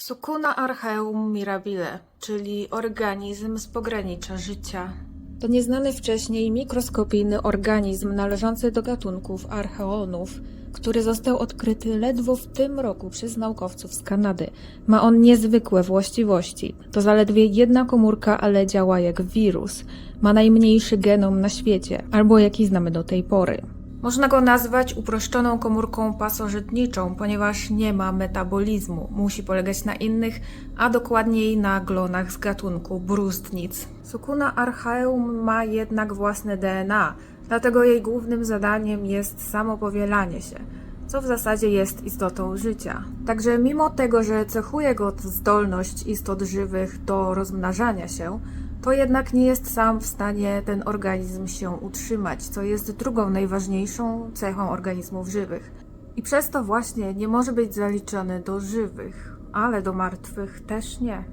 Sucuna archeum mirabile, czyli organizm z pogranicza życia. To nieznany wcześniej mikroskopijny organizm należący do gatunków archeonów, który został odkryty ledwo w tym roku przez naukowców z Kanady. Ma on niezwykłe właściwości. To zaledwie jedna komórka, ale działa jak wirus. Ma najmniejszy genom na świecie, albo jaki znamy do tej pory. Można go nazwać uproszczoną komórką pasożytniczą, ponieważ nie ma metabolizmu. Musi polegać na innych, a dokładniej na glonach z gatunku brustnic. Sukuna archaeum ma jednak własne DNA, dlatego jej głównym zadaniem jest samopowielanie się, co w zasadzie jest istotą życia. Także mimo tego, że cechuje go zdolność istot żywych do rozmnażania się, to jednak nie jest sam w stanie ten organizm się utrzymać, co jest drugą najważniejszą cechą organizmów żywych. I przez to właśnie nie może być zaliczony do żywych, ale do martwych też nie.